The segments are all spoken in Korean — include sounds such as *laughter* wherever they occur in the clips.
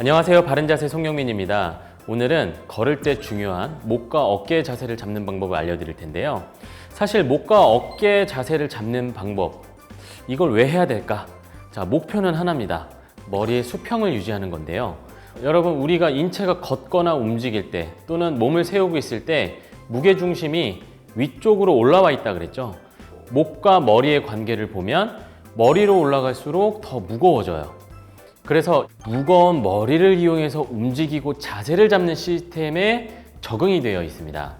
안녕하세요. 바른 자세 송영민입니다. 오늘은 걸을 때 중요한 목과 어깨 자세를 잡는 방법을 알려드릴 텐데요. 사실 목과 어깨 자세를 잡는 방법, 이걸 왜 해야 될까? 자, 목표는 하나입니다. 머리의 수평을 유지하는 건데요. 여러분, 우리가 인체가 걷거나 움직일 때 또는 몸을 세우고 있을 때 무게 중심이 위쪽으로 올라와 있다 그랬죠. 목과 머리의 관계를 보면 머리로 올라갈수록 더 무거워져요. 그래서 무거운 머리를 이용해서 움직이고 자세를 잡는 시스템에 적응이 되어 있습니다.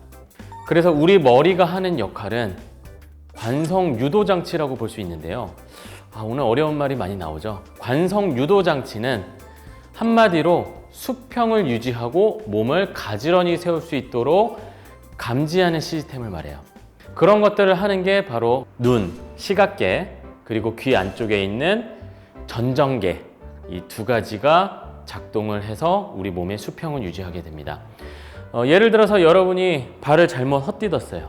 그래서 우리 머리가 하는 역할은 관성 유도 장치라고 볼 수 있는데요. 아, 오늘 어려운 말이 많이 나오죠. 관성 유도 장치는 한마디로 수평을 유지하고 몸을 가지런히 세울 수 있도록 감지하는 시스템을 말해요. 그런 것들을 하는 게 바로 눈, 시각계, 그리고 귀 안쪽에 있는 전정계 이 두 가지가 작동을 해서 우리 몸의 수평을 유지하게 됩니다. 어, 예를 들어서 여러분이 발을 잘못 헛디뎠어요.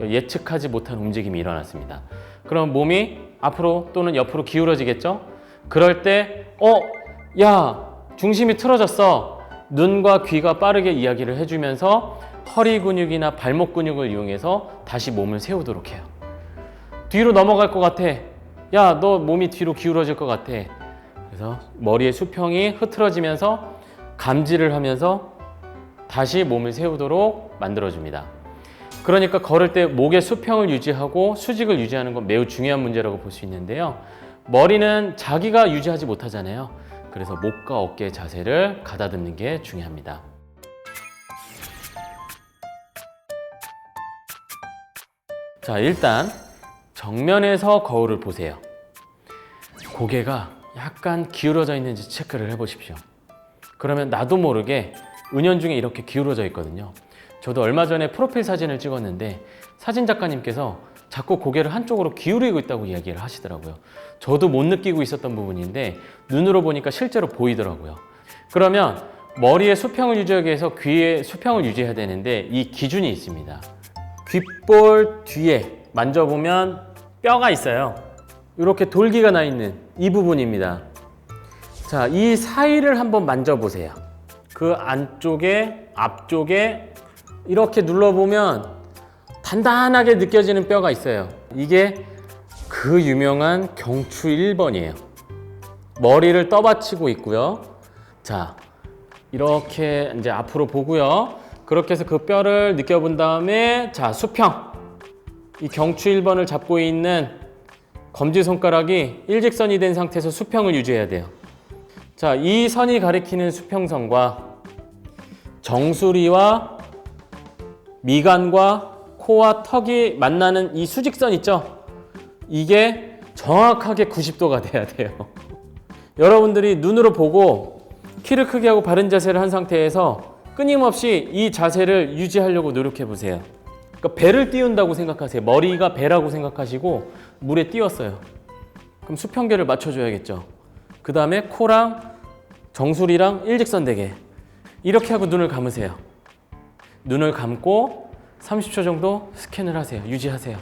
예측하지 못한 움직임이 일어났습니다. 그럼 몸이 앞으로 또는 옆으로 기울어지겠죠? 그럴 때, 어, 야, 중심이 틀어졌어. 눈과 귀가 빠르게 이야기를 해주면서 허리 근육이나 발목 근육을 이용해서 다시 몸을 세우도록 해요. 뒤로 넘어갈 것 같아. 야, 너 몸이 뒤로 기울어질 것 같아. 그래서 머리의 수평이 흐트러지면서 감지를 하면서 다시 몸을 세우도록 만들어줍니다. 그러니까 걸을 때 목의 수평을 유지하고 수직을 유지하는 건 매우 중요한 문제라고 볼 수 있는데요. 머리는 자기가 유지하지 못하잖아요. 그래서 목과 어깨의 자세를 가다듬는 게 중요합니다. 자, 일단 정면에서 거울을 보세요. 고개가 약간 기울어져 있는지 체크를 해보십시오. 그러면 나도 모르게 은연중에 이렇게 기울어져 있거든요. 저도 얼마 전에 프로필 사진을 찍었는데 사진 작가님께서 자꾸 고개를 한쪽으로 기울이고 있다고 이야기를 하시더라고요. 저도 못 느끼고 있었던 부분인데 눈으로 보니까 실제로 보이더라고요. 그러면 머리의 수평을 유지하기 위해서 귀의 수평을 유지해야 되는데 이 기준이 있습니다. 귓볼 뒤에 만져보면 뼈가 있어요. 이렇게 돌기가 나 있는 이 부분입니다. 자, 이 사이를 한번 만져보세요. 그 안쪽에, 앞쪽에 이렇게 눌러보면 단단하게 느껴지는 뼈가 있어요. 이게 그 유명한 경추 1번이에요. 머리를 떠받치고 있고요. 자, 이렇게 이제 앞으로 보고요. 그렇게 해서 그 뼈를 느껴본 다음에 자, 수평. 이 경추 1번을 잡고 있는 검지 손가락이 일직선이 된 상태에서 수평을 유지해야 돼요. 자, 이 선이 가리키는 수평선과 정수리와 미간과 코와 턱이 만나는 이 수직선 있죠? 이게 정확하게 90도가 돼야 돼요. *laughs* 여러분들이 눈으로 보고 키를 크게 하고 바른 자세를 한 상태에서 끊임없이 이 자세를 유지하려고 노력해 보세요. 그러니까 배를 띄운다고 생각하세요. 머리가 배라고 생각하시고 물에 띄웠어요. 그럼 수평계를 맞춰줘야겠죠. 그 다음에 코랑 정수리랑 일직선 되게 이렇게 하고 눈을 감으세요. 눈을 감고 30초 정도 스캔을 하세요. 유지하세요.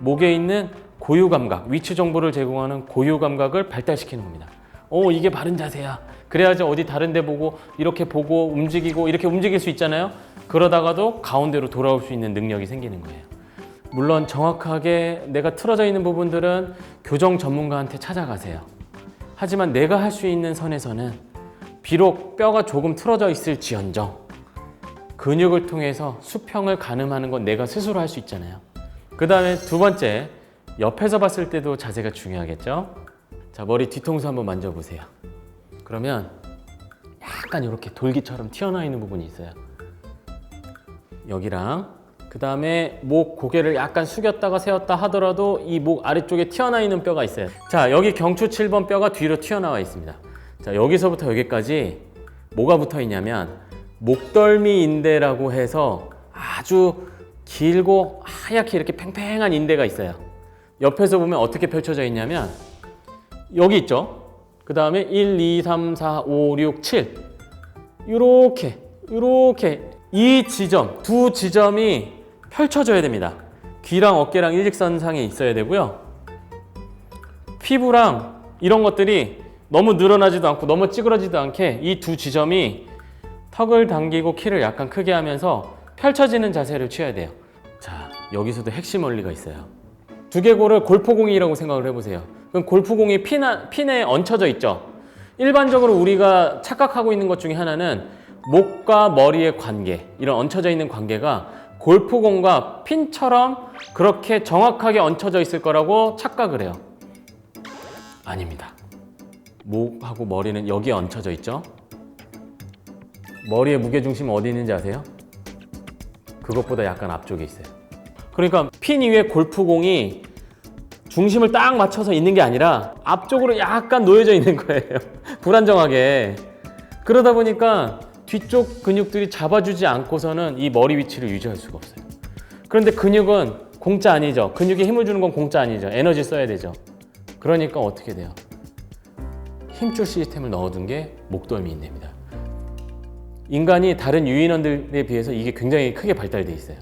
목에 있는 고유 감각, 위치 정보를 제공하는 고유 감각을 발달시키는 겁니다. 오, 이게 바른 자세야. 그래야지 어디 다른 데 보고 이렇게 보고 움직이고 이렇게 움직일 수 있잖아요. 그러다가도 가운데로 돌아올 수 있는 능력이 생기는 거예요. 물론 정확하게 내가 틀어져 있는 부분들은 교정 전문가한테 찾아가세요. 하지만 내가 할 수 있는 선에서는 비록 뼈가 조금 틀어져 있을지언정 근육을 통해서 수평을 가늠하는 건 내가 스스로 할 수 있잖아요. 그 다음에 두 번째, 옆에서 봤을 때도 자세가 중요하겠죠? 자, 머리 뒤통수 한번 만져보세요. 그러면 약간 이렇게 돌기처럼 튀어나와 있는 부분이 있어요. 여기랑 그 다음에 목 고개를 약간 숙였다가 세웠다 하더라도 이 목 아래쪽에 튀어나와 있는 뼈가 있어요. 자, 여기 경추 7번 뼈가 뒤로 튀어나와 있습니다. 자, 여기서부터 여기까지 뭐가 붙어 있냐면 목덜미 인대라고 해서 아주 길고 하얗게 이렇게 팽팽한 인대가 있어요. 옆에서 보면 어떻게 펼쳐져 있냐면 여기 있죠. 그 다음에 1, 2, 3, 4, 5, 6, 7 이렇게 이렇게 이 지점 두 지점이 펼쳐져야 됩니다. 귀랑 어깨랑 일직선상에 있어야 되고요. 피부랑 이런 것들이 너무 늘어나지도 않고 너무 찌그러지도 않게 이 두 지점이 턱을 당기고 키를 약간 크게 하면서 펼쳐지는 자세를 취해야 돼요. 자, 여기서도 핵심 원리가 있어요. 두개골을 골프공이라고 생각을 해보세요. 그럼 골프공이 핀, 핀에 얹혀져 있죠. 일반적으로 우리가 착각하고 있는 것 중에 하나는 목과 머리의 관계, 이런 얹혀져 있는 관계가 골프공과 핀처럼 그렇게 정확하게 얹혀져 있을 거라고 착각을 해요. 아닙니다. 목하고 머리는 여기에 얹혀져 있죠. 머리의 무게중심은 어디 있는지 아세요? 그것보다 약간 앞쪽에 있어요. 그러니까 핀 위에 골프공이 중심을 딱 맞춰서 있는 게 아니라 앞쪽으로 약간 놓여져 있는 거예요. *laughs* 불안정하게. 그러다 보니까 뒤쪽 근육들이 잡아주지 않고서는 이 머리 위치를 유지할 수가 없어요. 그런데 근육은 공짜 아니죠. 근육에 힘을 주는 건 공짜 아니죠. 에너지 써야 되죠. 그러니까 어떻게 돼요? 힘줄 시스템을 넣어둔 게 목덜미 인대입니다. 인간이 다른 유인원들에 비해서 이게 굉장히 크게 발달돼 있어요.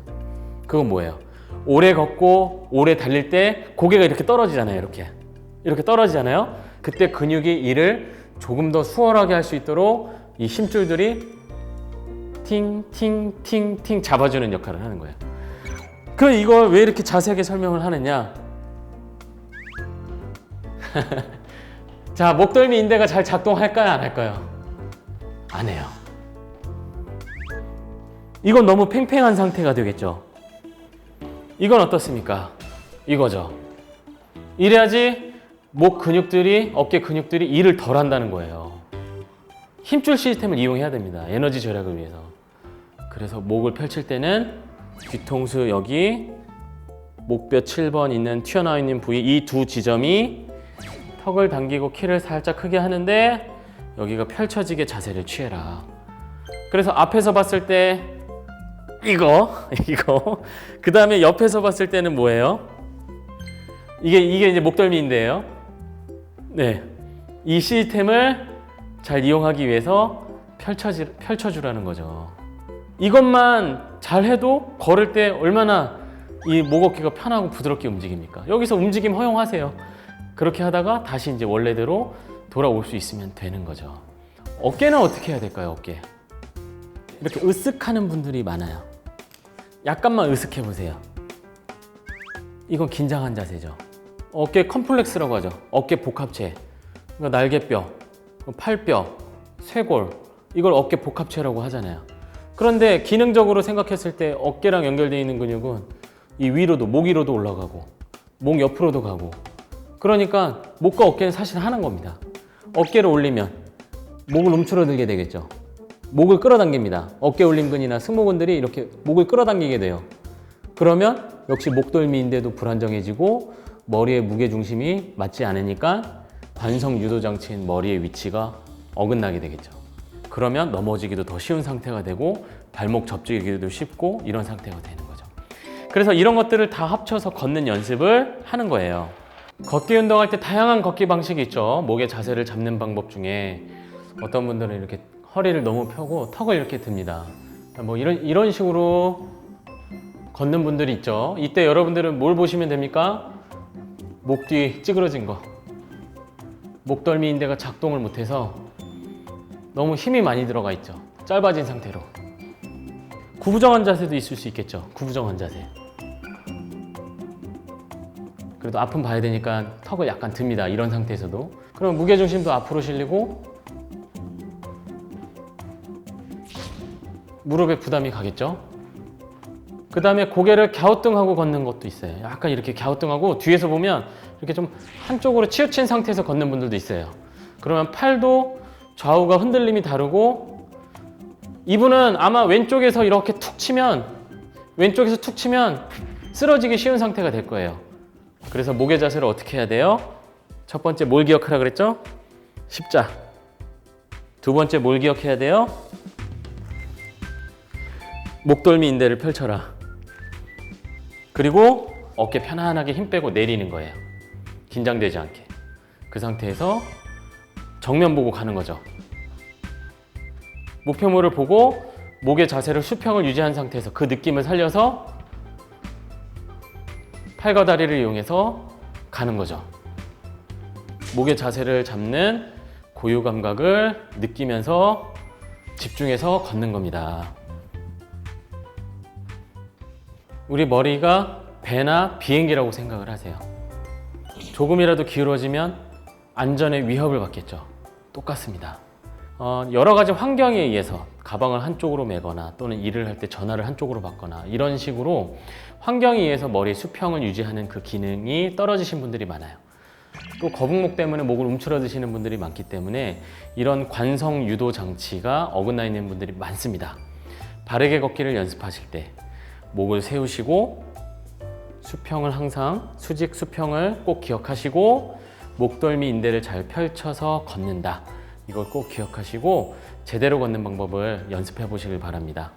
그건 뭐예요? 오래 걷고 오래 달릴 때 고개가 이렇게 떨어지잖아요. 이렇게 이렇게 떨어지잖아요. 그때 근육이 이를 조금 더 수월하게 할 수 있도록 이 힘줄들이 팅팅팅팅 잡아주는 역할을 하는 거예요. 그럼 이걸 왜 이렇게 자세하게 설명을 하느냐? *laughs* 자, 목덜미 인대가 잘 작동할까요? 안 할까요? 안 해요. 이건 너무 팽팽한 상태가 되겠죠. 이건 어떻습니까? 이거죠. 이래야지 목 근육들이, 어깨 근육들이 일을 덜 한다는 거예요. 힘줄 시스템을 이용해야 됩니다. 에너지 절약을 위해서. 그래서 목을 펼칠 때는 뒤통수 여기 목뼈 7번 있는 튀어나와 있는 부위 이 두 지점이 턱을 당기고 키를 살짝 크게 하는데 여기가 펼쳐지게 자세를 취해라. 그래서 앞에서 봤을 때 이거 *laughs* 이거 그 다음에 옆에서 봤을 때는 뭐예요? 이게 이게 이제 목덜미인데요. 네, 이 시스템을 잘 이용하기 위해서 펼쳐지 펼쳐주라는 거죠. 이것만 잘 해도 걸을 때 얼마나 이 목 어깨가 편하고 부드럽게 움직입니까? 여기서 움직임 허용하세요. 그렇게 하다가 다시 이제 원래대로 돌아올 수 있으면 되는 거죠. 어깨는 어떻게 해야 될까요? 어깨 이렇게 으쓱하는 분들이 많아요. 약간만 으쓱해 보세요. 이건 긴장한 자세죠. 어깨 컴플렉스라고 하죠. 어깨 복합체. 그러니까 날개뼈, 팔뼈, 쇄골 이걸 어깨 복합체라고 하잖아요. 그런데 기능적으로 생각했을 때 어깨랑 연결되어 있는 근육은 이 위로도 목 위로도 올라가고 목 옆으로도 가고 그러니까 목과 어깨는 사실 하는 겁니다. 어깨를 올리면 목을 움츠러들게 되겠죠. 목을 끌어당깁니다. 어깨 올림근이나 승모근들이 이렇게 목을 끌어당기게 돼요. 그러면 역시 목덜미인데도 불안정해지고 머리의 무게 중심이 맞지 않으니까 관성 유도 장치인 머리의 위치가 어긋나게 되겠죠. 그러면 넘어지기도 더 쉬운 상태가 되고 발목 접지기도 쉽고 이런 상태가 되는 거죠. 그래서 이런 것들을 다 합쳐서 걷는 연습을 하는 거예요. 걷기 운동할 때 다양한 걷기 방식이 있죠. 목의 자세를 잡는 방법 중에 어떤 분들은 이렇게 허리를 너무 펴고 턱을 이렇게 듭니다. 뭐 이런 이런 식으로 걷는 분들이 있죠. 이때 여러분들은 뭘 보시면 됩니까? 목 뒤 찌그러진 거. 목덜미 인대가 작동을 못해서 너무 힘이 많이 들어가 있죠. 짧아진 상태로. 구부정한 자세도 있을 수 있겠죠. 구부정한 자세. 그래도 아픔 봐야 되니까 턱을 약간 듭니다. 이런 상태에서도. 그럼 무게 중심도 앞으로 실리고 무릎에 부담이 가겠죠. 그 다음에 고개를 갸우뚱하고 걷는 것도 있어요. 약간 이렇게 갸우뚱하고 뒤에서 보면 이렇게 좀 한쪽으로 치우친 상태에서 걷는 분들도 있어요. 그러면 팔도 좌우가 흔들림이 다르고 이분은 아마 왼쪽에서 이렇게 툭 치면 왼쪽에서 툭 치면 쓰러지기 쉬운 상태가 될 거예요. 그래서 목의 자세를 어떻게 해야 돼요? 첫 번째 뭘 기억하라 그랬죠? 십자. 두 번째 뭘 기억해야 돼요? 목덜미 인대를 펼쳐라. 그리고 어깨 편안하게 힘 빼고 내리는 거예요. 긴장되지 않게. 그 상태에서 정면 보고 가는 거죠. 목표물을 보고 목의 자세를 수평을 유지한 상태에서 그 느낌을 살려서 팔과 다리를 이용해서 가는 거죠. 목의 자세를 잡는 고유 감각을 느끼면서 집중해서 걷는 겁니다. 우리 머리가 배나 비행기라고 생각을 하세요. 조금이라도 기울어지면 안전에 위협을 받겠죠. 똑같습니다. 어, 여러 가지 환경에 의해서 가방을 한쪽으로 메거나 또는 일을 할 때 전화를 한쪽으로 받거나 이런 식으로 환경에 의해서 머리 수평을 유지하는 그 기능이 떨어지신 분들이 많아요. 또 거북목 때문에 목을 움츠러드시는 분들이 많기 때문에 이런 관성 유도 장치가 어긋나 있는 분들이 많습니다. 바르게 걷기를 연습하실 때 목을 세우시고 수평을 항상 수직 수평을 꼭 기억하시고 목덜미 인대를 잘 펼쳐서 걷는다. 이걸 꼭 기억하시고 제대로 걷는 방법을 연습해 보시길 바랍니다.